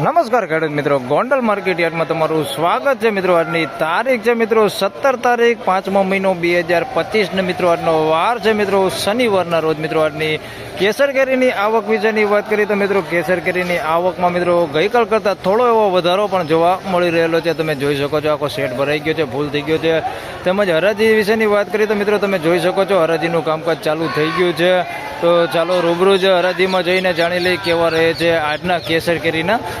નમસ્કાર ખેડૂત મિત્રો. ગોંડલ માર્કેટ યાર્ડમાં તમારું સ્વાગત છે મિત્રો. આજની તારીખ છે મિત્રો સત્તર તારીખ, પાંચમો મહિનો બે હજાર પચીસને મિત્રો આજનો વાર છે મિત્રો. શનિવારના રોજ મિત્રો આજની કેસર કેરીની આવક વિશેની વાત કરીએ તો મિત્રો કેસર કેરીની આવકમાં મિત્રો ગઈકાલ કરતાં થોડો એવો વધારો પણ જોવા મળી રહેલો છે. તમે જોઈ શકો છો આખો સેટ ભરાઈ ગયો છે, ભૂલ થઈ ગયો છે. તેમજ હરાજી વિશેની વાત કરીએ તો મિત્રો તમે જોઈ શકો છો હરાજીનું કામકાજ ચાલુ થઈ ગયું છે. તો ચાલો રૂબરૂ જ હરાજીમાં જઈને જાણી લઈએ કેવા રહે છે આજના કેસર કેરીના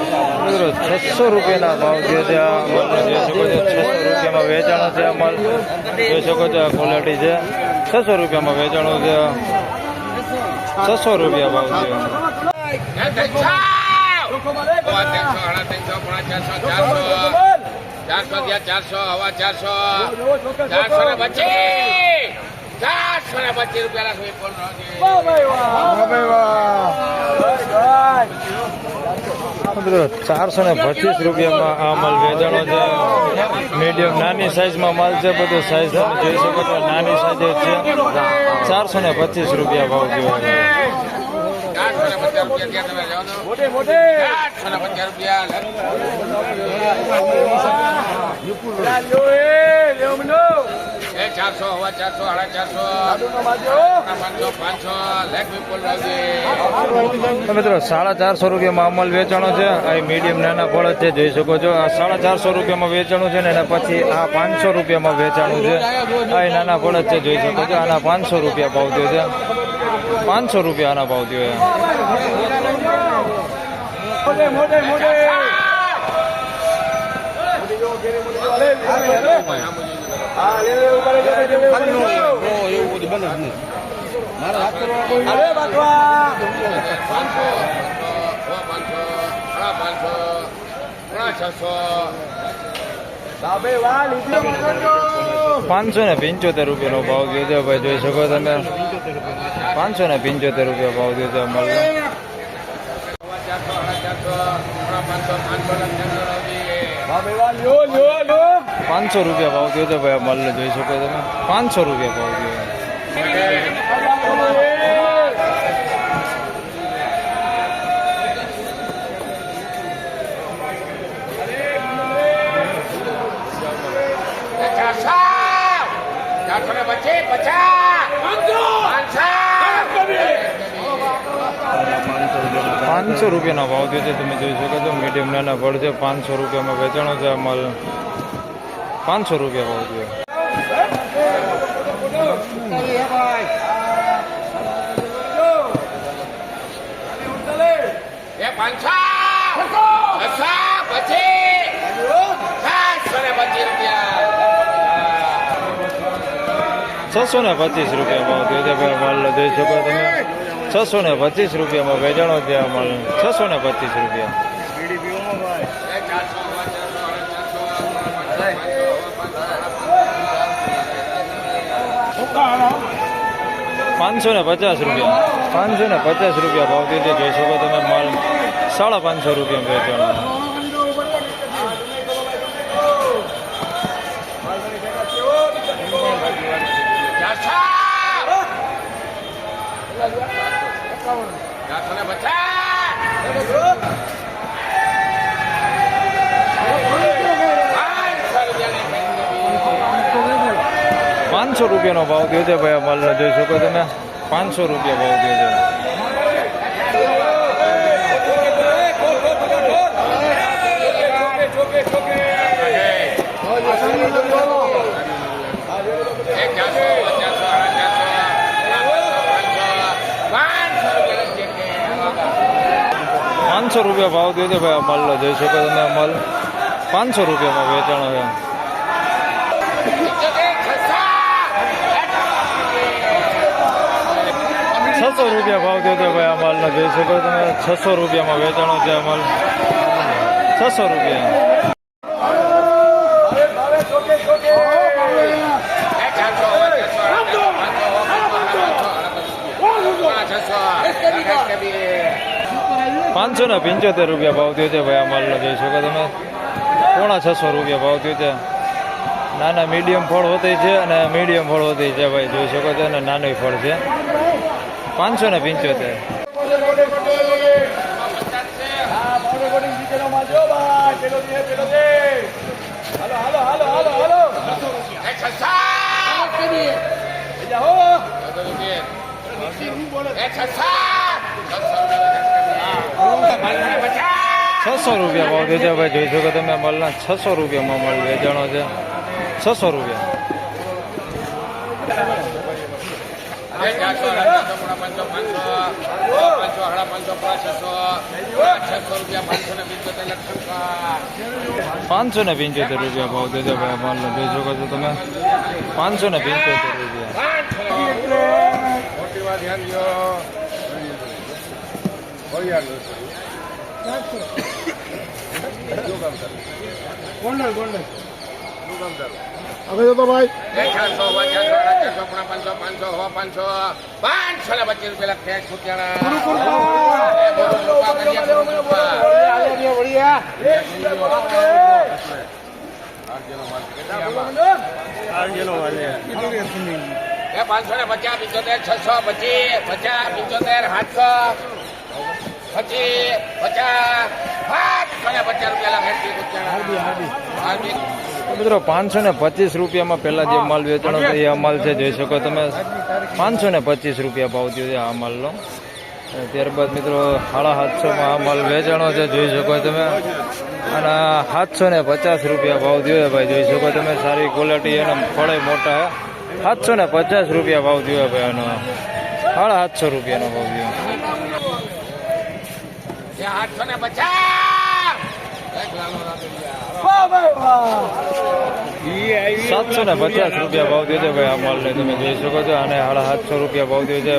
છસો રૂપિયાના ભાવ જે છે આ માલને જોઈ શકો છો છસો રૂપિયામાં વેચાણો છે અમલ માલ જોઈ શકો છો આ ક્વોલિટી છે. છસો રૂપિયામાં વેચાણો છે. છસો રૂપિયા ભાવ છે. ચારસો ત્યાં ચારસો હવા ચારસો ચારસો ને પચીસ ચારસો ને પચીસ રૂપિયા મિત્રો ચારસો ને પચીસ રૂપિયામાં આ માલ વેચાણો છે મીડિયમ નાની સાઈઝમાં માલ છે બધું સાઈઝ તમે જોઈ શકો છો નાની સાઈઝ છે ચારસો ને પચીસ રૂપિયા ભાવ કહેવાય ચારસો હવા ચારસો સાડા ચારસો. પાંચસો પાંચસો લેખ વિપુલ મિત્રો સાડા ચારસો રૂપિયામાં અમલ વેચાણો છે. આ મીડિયમ નાના ફળ જ છે જોઈ શકો છો. આ સાડા ચારસો રૂપિયામાં વેચાણું છે ને એના પછી આ પાંચસો રૂપિયામાં વેચાણું છે. આ નાના ફળ જ છે જોઈ શકો છો. આના પાંચસો રૂપિયા ભાવ થયો છે. પાંચસો રૂપિયા આના ભાવ થયો છે. પાંચસો ને પંચોતેર રૂપિયાનો ભાવ દીધો ભાઈ જોઈ શકો તમે પાંચસો ને પંચોતેર રૂપિયા ભાવ દીધો મળે બાબે વાલ યો યો સાડા પાંચસો રૂપિયા ભાવ થયો ભાઈ, આ માલને જોઈ શકો તમે. પાંચસો રૂપિયા ભાવ થયો. પચીસ રૂપિયાનો ભાવ થયો છે, તમે જોઈ શકો છો. મીડિયમ નાના ભળ છે, પાંચસો રૂપિયામાં વેચાણો છે આ માલ. પાંચસો રૂપિયા ભાવ થયો. છસો ને પચીસ રૂપિયા. છસો ને પચીસ રૂપિયા ભાવ થયો છે ભાઈ માલ જોઈ શકો તમે. છસો ને પચીસ રૂપિયામાં વેચાણો થયા માલ. છસો ને પચીસ રૂપિયા. પાંચસો ને પચાસ રૂપિયા. પાંચસો ને પચાસ રૂપિયા ભાવ દીધે જોઈ શકો તમે માલ. સાડા પાંચસો રૂપિયા વેચાણો ચારસો પચાસ રૂપિયાનો ભાવ થયો છે ભાઈ માલનો. જોઈ શકો તમે, પાંચસો રૂપિયા ભાવ થયો છે. પાંચસો રૂપિયા ભાવ થયો છે ભાઈ માલનો. જોઈ શકો તમે માલ. પાંચસો રૂપિયામાં વેચાણો છે. છસો રૂપિયા ભાવ થયો ભાઈ આ માલનો જોઈ શકો તમે. છસો રૂપિયામાં વેચાણો છે આ માલ. છસો રૂપિયા. પાંચસો ને પંચોતેર રૂપિયા ભાવ થયો છે ભાઈ આ માલનો જોઈ શકો તમે. પોણા છસો રૂપિયા ભાવ થયો છે. નાના મીડિયમ ફળ હોતી છે અને મીડિયમ ફળ હોતી છે ભાઈ, જોઈ શકો છો, અને નાનું ફળ છે. પાંચસો ને પંચોતેર. છસો રૂપિયા ભાવ થયો છે ભાઈ, જોઈ શકો તમે માલના છસો રૂપિયામાં માલ વેચાણો છે. છસો રૂપિયા. એ ચારસો પાંચસો પાંચસો પાંચસો હડા પાંચસો પાંચ છસો છસો રૂપિયા પાંચસો ને પંચોતેર લક્ષણ પાંચસો ને પંચોતેર રૂપિયા ભાવ દેજો ભાઈ માલ જોઈ શકો છો તમે. પાંચસો ને પંચોતેર રૂપિયા. મોટી વાત ધ્યાન દો ચારસો ચારસો હડા જતો ભાઈ. પાંચસો પાંચસો હવા પાંચસો પાંચસો ને પચીસ રૂપા એ પાંચસો ને પચાસ પિચોતેર છસો પચીસ પચાસ પિચોતેર સાતસો પચીસ પચાસ પાંચસો ને પચાસ મિત્રો પાંચસો ને પચીસ રૂપિયામાં પહેલા જે માલ વેચાણો એ આ માલ છે જોઈ શકો તમે. પાંચસો ને પચીસ રૂપિયા ભાવ થયો છે આ માલનો. ત્યારબાદ મિત્રો સાડા સાતસોમાં આ માલ વેચાણો છે જોઈ શકો તમે. અને સાતસો ને પચાસ રૂપિયા ભાવ થયો છે ભાઈ જોઈ શકો તમે. સારી ક્વોલિટી અને ફળે મોટા સાતસો ને પચાસ રૂપિયા ભાવ થયો ભાઈ આનો. સાડા સાતસો રૂપિયાનો ભાવ થયો. આઠસો ને પચાસ. સાતસો ને પચાસ રૂપિયા ભાવ છે ભાઈ આ માલને તમે જોઈ શકો છો. અને સાડા સાતસો રૂપિયા ભાવ દે છે.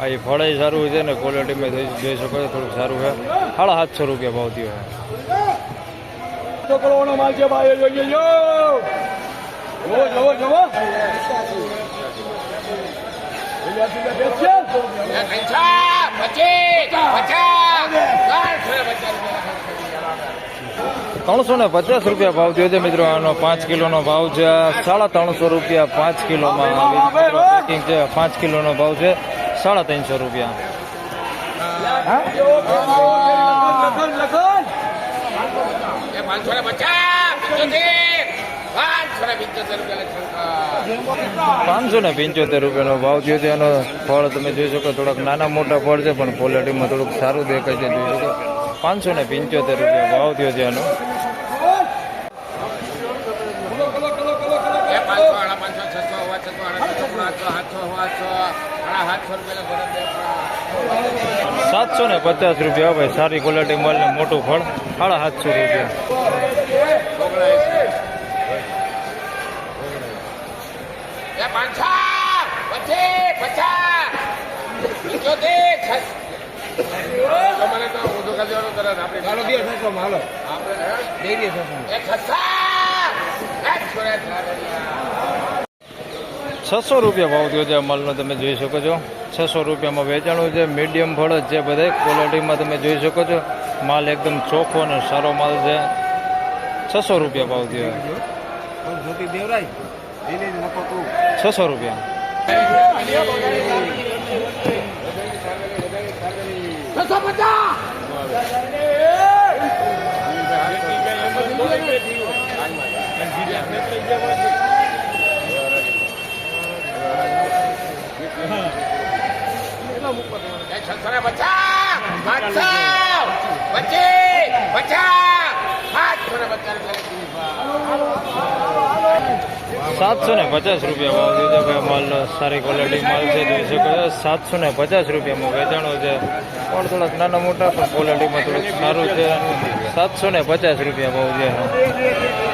આ એ ફળે સારું છે ને ક્વોલિટીમાં જોઈ જોઈ શકો છો થોડુંક સારું છે. સાડા સાતસો રૂપિયા ભાવ પચીસ પચાસ ત્રણસો ને પચાસ રૂપિયા ત્રણસો ને પચાસ રૂપિયા ભાવ થયો છે મિત્રો આનો પાંચ કિલોનો ભાવ છે. સાડા ત્રણસો રૂપિયા પાંચ કિલોમાં પેકિંગ છે. પાંચ કિલોનો ભાવ છે સાડા ત્રણસો રૂપિયા. પાંચસો ને પંચોતેર રૂપિયાનો ભાવ થયો છે. એનો ફળ તમે જોઈ શકો થોડાક નાના મોટા ફળ છે પણ ક્વોલિટીમાં થોડુંક સારું દેખાય છે જોઈ શકો. પાંચસો ને પંચોતેર રૂપિયા ભાવ થયો છે લખન સાતસો ને પચાસ રૂપિયા ભાઈ સારી ક્વોલિટી માલ ને મોટું ફળ સાડા સાતસો રૂપિયા છસ રૂપિયા ભાવ થયો છે માલનો તમે જોઈ શકો છો. છસો રૂપિયામાં વેચાણું છે મીડિયમ ફળ જ છે બધા. ક્વોલિટીમાં તમે જોઈ શકો છો. માલ એકદમ ચોખ્ખો અને સારો માલ છે. છસો રૂપિયા ભાવ થયો. છસો રૂપિયા. સાતસો ને પચાસ રૂપિયા ભાવ માલ સારી ક્વોલિટી માલ છે જોઈ શકો સાતસો ને પચાસ રૂપિયામાં વેચાણો છે. પણ થોડાક નાના મોટા, પણ ક્વોલિટીમાં થોડુંક સારું છે. સાતસો ને પચાસ રૂપિયા ભાવ છે